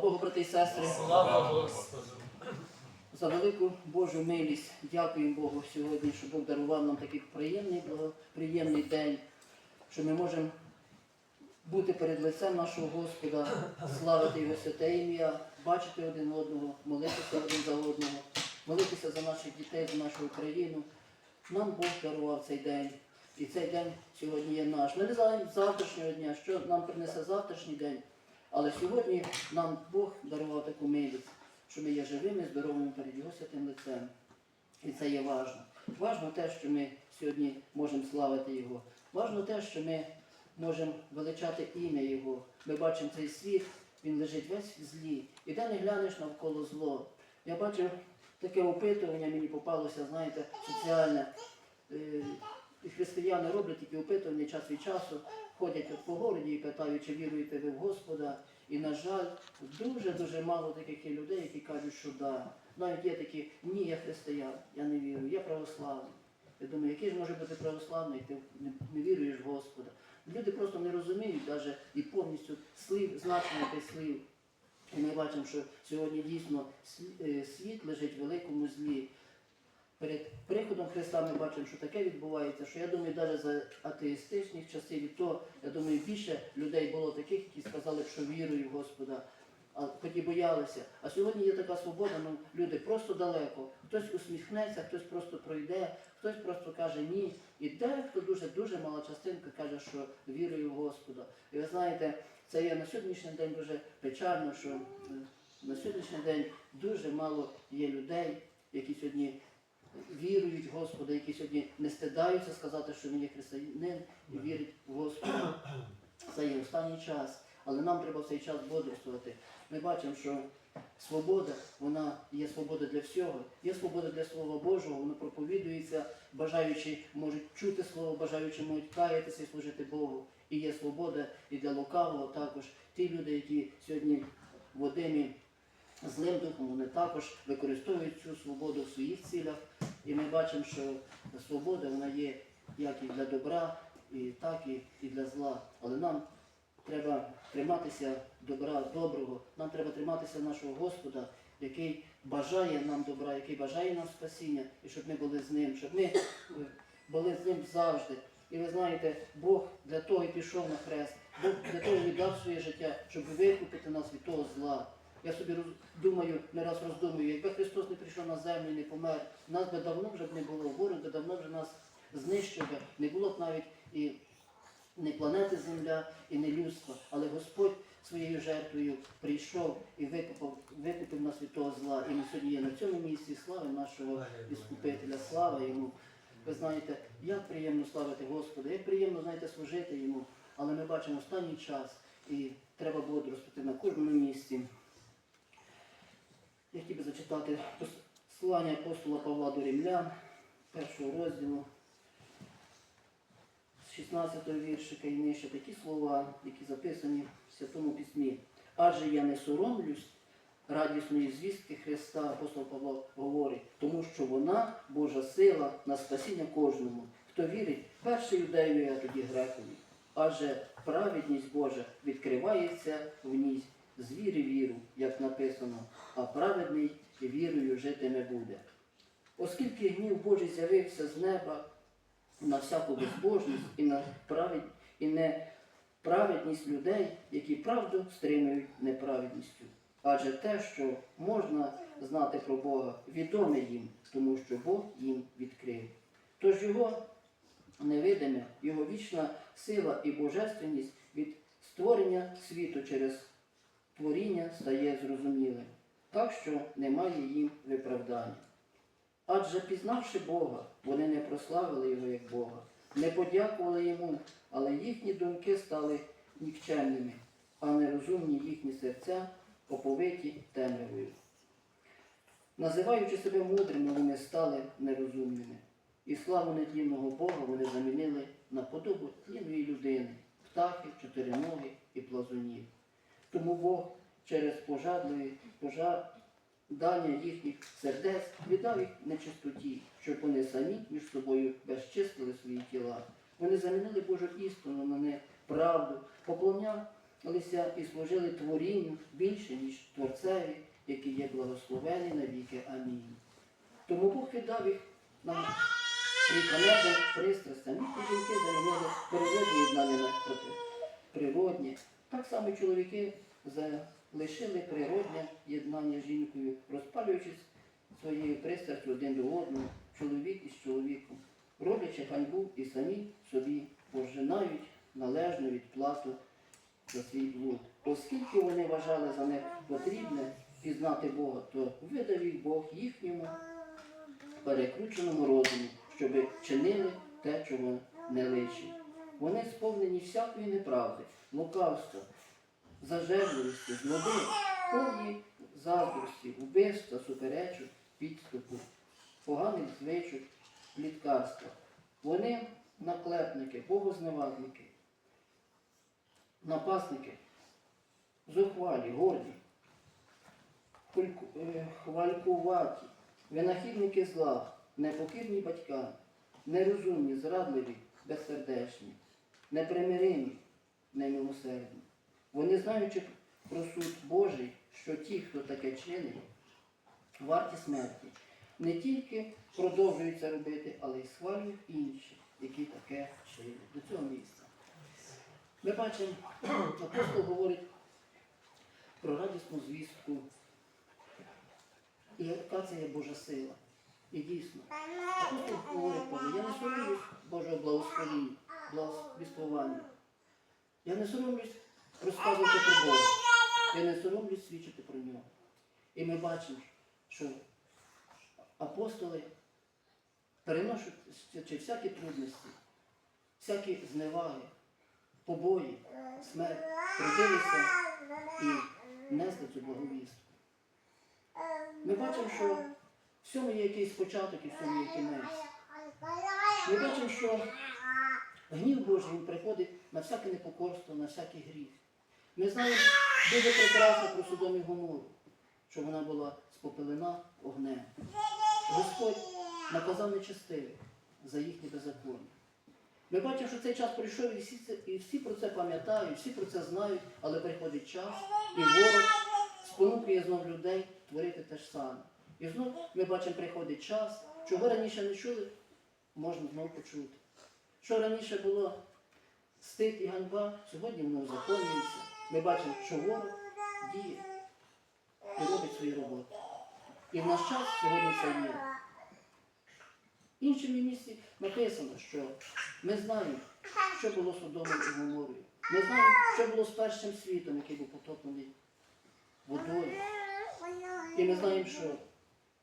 Богу, брати і сестри, Слава Господу! за велику Божу милість. Дякуємо Богу сьогодні, що Бог дарував нам такий приємний, благоприємний день, що ми можемо бути перед лицем нашого Господа, славити Його святе ім'я, бачити один одного, молитися один за одного, молитися за наших дітей, за нашу Україну. Нам Бог дарував цей день. І цей день сьогодні є наш. Ми не знаємо завтрашнього дня, що нам принесе завтрашній день. Але сьогодні нам Бог дарував таку милість, що ми є живими, здоровими перед Його святим лицем. І це є важно. Важно те, що ми сьогодні можемо славити Його. Важно те, що ми можемо величати ім'я Його. Ми бачимо цей світ, він лежить весь в злі. І де не глянеш навколо зло. Я бачив таке опитування, мені попалося, знаєте, соціальне. Е, християни роблять такі опитування час від часу, ходять от по городі і питають, чи віруєте ви в Господа. І, на жаль, дуже-дуже мало таких людей, які кажуть, що да. Навіть є такі, ні, я християн, я не вірю, я православний. Я думаю, який ж може бути православний, ти не, віруєш в Господа. Люди просто не розуміють навіть і повністю слів, значення тих слів. І ми бачимо, що сьогодні дійсно е, світ лежить в великому злі. Перед приходом Христа ми бачимо, що таке відбувається, що я думаю, навіть за атеїстичних часів, то, я думаю, більше людей було таких, які сказали, що вірую в Господа, а хоч і боялися. А сьогодні є така свобода, ну люди просто далеко. Хтось усміхнеться, хтось просто пройде, хтось просто каже ні. І дехто дуже дуже мала частинка каже, що вірую в Господа. І ви знаєте, це є на сьогоднішній день дуже печально, що е, на сьогоднішній день дуже мало є людей, які сьогодні вірують в Господа, які сьогодні не стидаються сказати, що він є християнин і вірить в Господа. Це є останній час, але нам треба в цей час бодрствувати. Ми бачимо, що свобода, вона є свобода для всього. Є свобода для Слова Божого, воно проповідується, бажаючи можуть чути Слово, бажаючи можуть каятися і служити Богу. І є свобода і для лукавого також. Ті люди, які сьогодні водимі злим духом, вони також використовують цю свободу в своїх цілях. І ми бачимо, що свобода вона є як і для добра, і так і, для зла. Але нам треба триматися добра, доброго, нам треба триматися нашого Господа, який бажає нам добра, який бажає нам спасіння, і щоб ми були з ним, щоб ми е, були з ним завжди. І ви знаєте, Бог для того і пішов на хрест, Бог для того і віддав своє життя, щоб викупити нас від того зла. Я собі роз- думаю, не раз роздумую, якби Христос не прийшов на землю і не помер, нас би давно вже б не було, ворог би давно вже нас знищив би, не було б навіть і не планети Земля, і не людства. Але Господь своєю жертвою прийшов і викупив, викупив нас від того зла. І ми сьогодні є на цьому місці слави нашого Іскупителя, слава йому. Ви знаєте, як приємно славити Господа, як приємно, знаєте, служити йому. Але ми бачимо останній час і треба бодрствувати на кожному місці. Я хотів би зачитати послання апостола Павла до Римлян, першого розділу, з 16 віршика і нижче такі слова, які записані в Святому Письмі. Адже я не соромлюсь радісної звістки Христа, апостол Павло говорить, тому що вона Божа сила на спасіння кожному. Хто вірить, перший юдею, а тоді грекові. Адже праведність Божа відкривається в ній з віри віру, як написано, а праведний вірою житиме буде. Оскільки гнів Божий з'явився з неба на всяку безбожність і на правед... і неправедність людей, які правду стримують неправедністю. Адже те, що можна знати про Бога, відоме їм, тому що Бог їм відкрив. Тож його невидиме, його вічна сила і божественність від створення світу через творіння стає зрозумілим, так що немає їм виправдання. Адже пізнавши Бога, вони не прославили Його як Бога, не подякували йому, але їхні думки стали нікчемними, а нерозумні їхні серця оповиті темрявою. Називаючи себе мудрими, вони стали нерозумними. І славу недільного Бога вони замінили на подобу тлінної людини, птахи, чотириноги і плазунів. Тому Бог через пожадливі пожадання їхніх сердець віддав їх нечистоті, щоб вони самі між собою безчистили свої тіла. Вони замінили Божу істину на неправду, поклоня, і служили творінню більше, ніж Творцеві, який є благословений на віки. Амінь. Тому Бог віддав їх нам приконетним пристрастям. Їхні жінки замінили природні єднання на природні. Так само чоловіки залишили природне єднання з жінкою, розпалюючись своєю пристрастю один до одного, чоловік із чоловіком, роблячи ганьбу і самі собі пожинають належну відплату за свій блуд. Оскільки вони вважали за них потрібне пізнати Бога, то видав їх Бог їхньому перекрученому розуму, щоб чинили те, чого не личить. Вони сповнені всякої неправди, лукавства, зажерливості, злоби, повні заздрості, вбивства, суперечок, підступу, поганих звичок, пліткарства. Вони наклепники, богозневазники, напасники, зухвалі, горді, е, хвалькуваті, винахідники зла, непокірні батькам, нерозумні, зрадливі, безсердечні, непримиримі, немилосердні. Вони, знаючи про суд Божий, що ті, хто таке чинить, варті смерті, не тільки продовжують це робити, але й схвалюють інші, які таке чинять. До цього місця. Ми бачимо, апостол говорить про радісну звістку, і яка це є Божа сила. І дійсно, апостол говорить, я не соромлюсь Божого благословіння, благословення. Я не соромлюсь розказувати про Бога. Я не соромлюсь свідчити про нього. І ми бачимо, що апостоли переносять чи всякі трудності, всякі зневаги, побої, смерть, трудилися і несли цю благовістку. Ми бачимо, що всьому є якийсь початок і всьому є кінець. Ми бачимо, що гнів Божий він приходить на всяке непокорство, на всякий гріх. Ми знаємо дуже прекрасно про Содом і Гомору, що вона була спопелена огнем. Господь наказав нечестивих за їхнє беззаконня. Ми бачимо, що цей час прийшов, і всі, це, і всі про це пам'ятають, всі про це знають, але приходить час, і ворог спонукує знов людей творити те ж саме. І знов ми бачимо, приходить час, чого раніше не чули, можна знову почути. Що раніше було стид і ганьба, сьогодні воно узаконюється. Ми бачимо, що ворог діє і робить свою роботу. І в наш час сьогодні це є. В іншому місці написано, що ми знаємо, що було Содомом і Гоморою. Ми знаємо, що було з першим світом, який був потоплений водою. І ми знаємо, що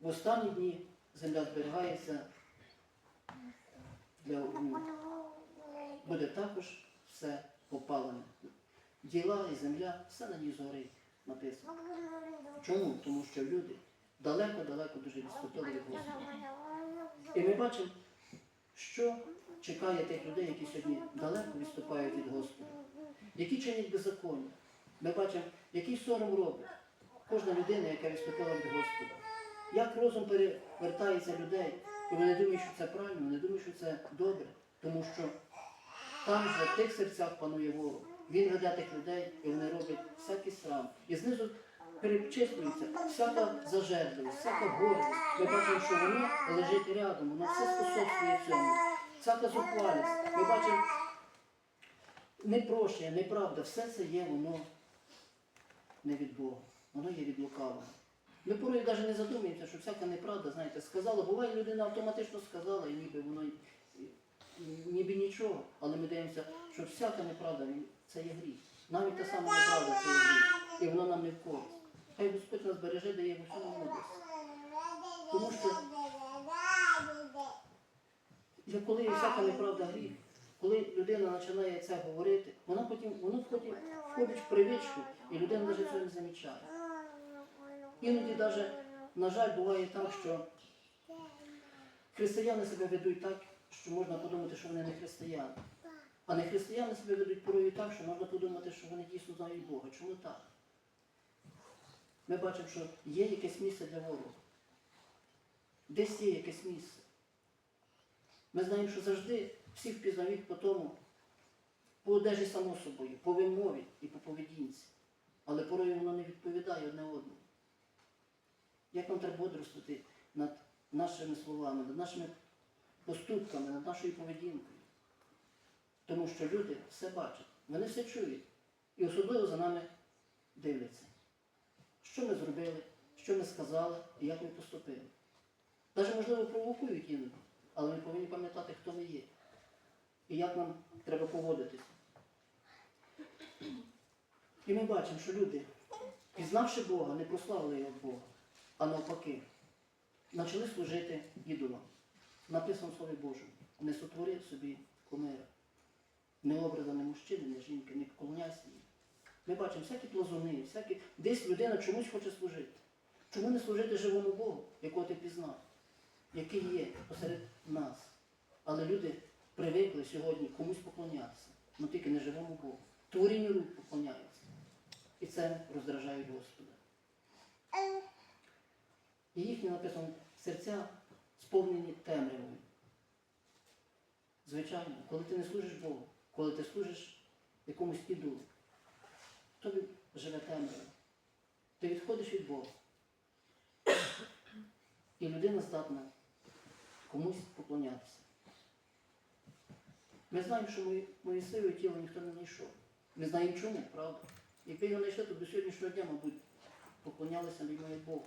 в останні дні земля зберігається для огню. Буде також все попалене. Діла і земля, все на ній згорить, написано. Чому? Тому що люди далеко-далеко дуже відступили від Господа. І ми бачимо, що чекає тих людей, які сьогодні далеко відступають від Господа, які чинять беззаконня. Ми бачимо, який сором робить кожна людина, яка відступила від Господа. Як розум перевертається людей, і вони думають, що це правильно, вони думають, що це добре, тому що там в тих серцях панує ворог. Він веде тих людей, і вони роблять всякий срам. І знизу перечислюється всяка зажерливість, всяка гордість. Ми бачимо, що воно лежить рядом, воно все способствує цьому. Всяка зухвалість. Ми бачимо непрощення, неправда, все це є, воно не від Бога, воно є від лукавого. Ми порою навіть не задумуємося, що всяка неправда, знаєте, сказала, буває, людина автоматично сказала, і ніби воно нічого, але ми дивимося, що всяка неправда це є гріх. Навіть та сама неправда це є гріх. І воно нам не в користь. Хай Господь нас береже, дає в усьому мудрість. Тому що я коли всяка неправда гріх, коли людина починає це говорити, вона потім воно входить, входить в привичку, і людина навіть цього не замічає. Іноді навіть, на жаль, буває так, що християни себе ведуть так, що можна подумати, що вони не християни. А не християни себе ведуть порою так, що можна подумати, що вони дійсно знають Бога. Чому так? Ми бачимо, що є якесь місце для ворога. Десь є якесь місце. Ми знаємо, що завжди всі впізнають по тому, по одежі само собою, по вимові і по поведінці. Але порою воно не відповідає одне одному. Як нам треба бодрствувати над нашими словами, над нашими поступками, над нашою поведінкою? Тому що люди все бачать, вони все чують. І особливо за нами дивляться. Що ми зробили, що ми сказали і як ми поступили. Навіть, можливо, провокують іноді, але ми повинні пам'ятати, хто ми є і як нам треба поводитися. І ми бачимо, що люди, пізнавши Бога, не прославили його Бога, а навпаки, почали служити ідолам. Написано в Слові Божому, не сотвори собі кумира, не образа, не мужчини, не жінки, не поклоняйся їм. Ми бачимо всякі плазуни, всякі... десь людина чомусь хоче служити. Чому не служити живому Богу, якого ти пізнав, який є посеред нас? Але люди привикли сьогодні комусь поклонятися, але тільки не живому Богу. Творінню рук поклоняються. І це роздражає Господа. І їхні написано серця сповнені темрявою. Звичайно, коли ти не служиш Богу, коли ти служиш якомусь ідолу, тобі живе темрява. Ти відходиш від Бога. І людина здатна комусь поклонятися. Ми знаємо, що мої, Моїсеєве тіло ніхто не знайшов. Ми знаємо чому, правда? Якби його знайшли, то до сьогоднішнього дня, мабуть, поклонялися як Богу.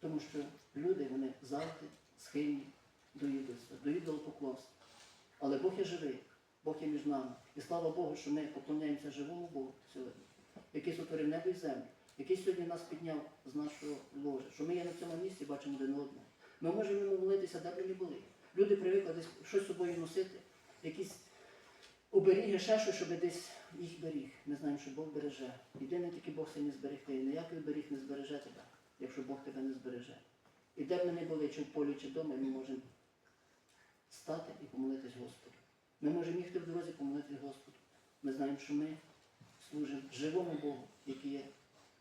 Тому що люди, вони завжди схильні до ідольства, до ідолопоклонства. Але Бог є живий, Бог є між нами. І слава Богу, що ми поклоняємося живому Богу сьогодні, який сотворив небо і землю, який сьогодні нас підняв з нашого ложа, що ми є на цьому місці, бачимо один одного. Ми можемо йому молитися, де б не були. Люди привикли десь щось з собою носити, якісь оберіги, ще щось, щоб десь їх беріг. Ми знаємо, що Бог береже. Єдине тільки Бог сильний зберегти. І ніякий беріг не збереже тебе, якщо Бог тебе не збереже. І де б ми не були, чи в полі, чи вдома, ми можемо стати і помолитись Господу. Ми можемо їхати в дорозі помолитись Господу. Ми знаємо, що ми служимо живому Богу, який є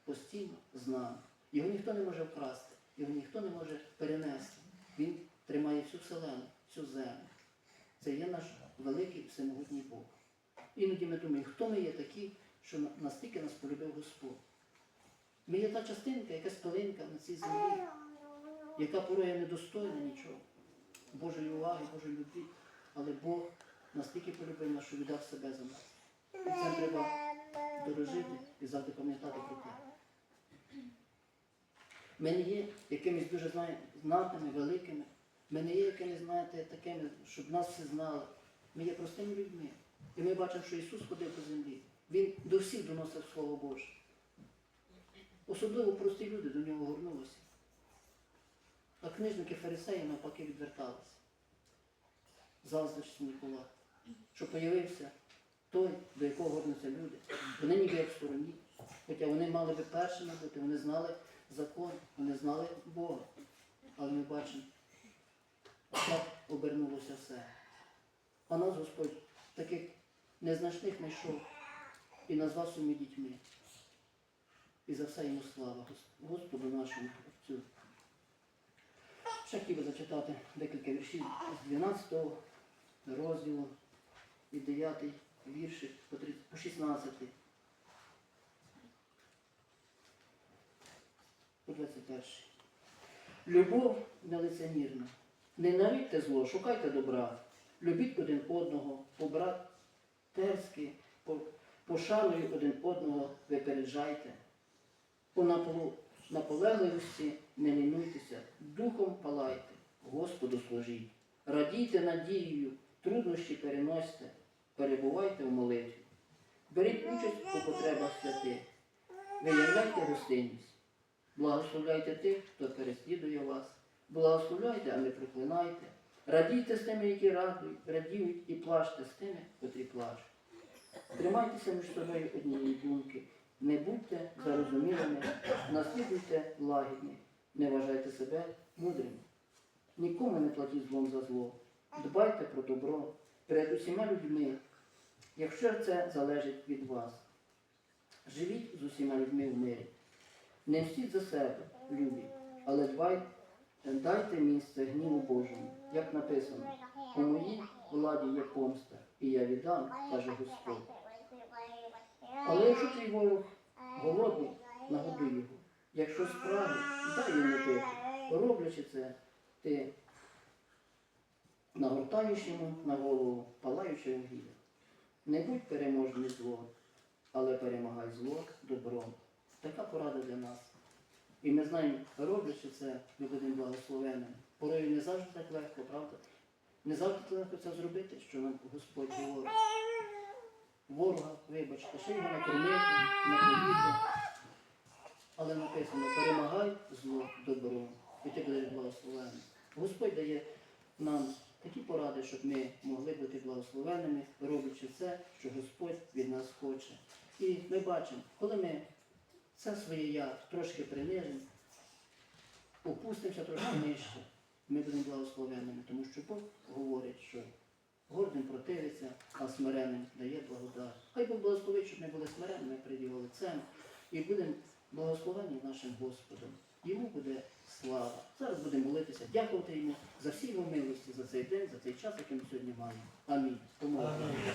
постійно з нами. Його ніхто не може вкрасти, його ніхто не може перенести. Він тримає всю вселену, всю землю. Це є наш великий всемогутній Бог. Іноді ми думаємо, хто ми є такі, що настільки нас полюбив Господь. Ми є та частинка, якась пилинка на цій землі, яка порою недостойна нічого. Божої уваги, Божої любві. Але Бог настільки полюбив нас, що віддав себе за нас. І це треба дорожити і завжди пам'ятати про те. Ми не є якимись дуже знатними, великими. Ми не є якимись, знаєте, такими, щоб нас всі знали. Ми є простими людьми. І ми бачимо, що Ісус ходив по землі. Він до всіх доносив Слово Боже. Особливо прості люди до нього горнулися. А книжники фарисеї навпаки відверталися. Заздрість була. Що появився той, до якого горнуться люди. Вони ніби як в стороні. Хоча вони мали би першими бути, вони знали закон, вони знали Бога. Але ми бачимо, як обернулося все. А нас Господь таких незначних знайшов і назвав своїми дітьми. І за все йому слава Господу нашому Отцю. Ще хотів би зачитати декілька віршів з 12 розділу і 9 вірші по 16. По 21. Любов нелицемірна. Ненавидьте зло, шукайте добра, любіть один одного, по-братерськи, по- пошаною один одного випереджайте. Наполу- наполегливості не лінуйтеся, духом палайте, Господу служіть. Радійте надією, труднощі переносьте, перебувайте в молитві. Беріть участь у потребах святих, виявляйте гостинність, благословляйте тих, хто переслідує вас, благословляйте, а не проклинайте. Радійте з тими, які радують, радіють, і плачте з тими, котрі плачуть. Тримайтеся між собою однієї думки, не будьте зарозумілими, наслідуйте лагідні, не вважайте себе мудрими. Нікому не платіть злом за зло. Дбайте про добро перед усіма людьми, якщо це залежить від вас. Живіть з усіма людьми в мирі. Не мстіть за себе, любі, але дбайте, дайте місце гніву Божому, як написано. У мої владі є помста, і я віддам, каже Господь. Але якщо твій ворог голодний, нагодуй його. Якщо справи, дай йому пити. Роблячи це, ти нагортаєш йому на голову палаюче вугілля. Не будь переможний злом, але перемагай зло добром. Така порада для нас. І ми знаємо, роблячи це, ми будемо благословеними. Порою не завжди так легко, правда? Не завжди так легко це зробити, що нам Господь говорить. Ворога, вибачте, ще його накормити, напоїти. Але написано, перемагай зло добром, і ти будеш благословений. Господь дає нам такі поради, щоб ми могли бути благословеними, роблячи це, що Господь від нас хоче. І ми бачимо, коли ми це своє я трошки принижимо, опустимося трошки нижче, ми будемо благословенними, тому що Бог говорить, що гордим противиться, а смиреним дає благодать. Хай Бог благословить, щоб ми були смиренними перед його лицем і будемо благословені нашим Господом. Йому буде слава. Зараз будемо молитися, дякувати йому за всі його милості, за цей день, за цей час, який ми сьогодні маємо. Амінь. Помолимося.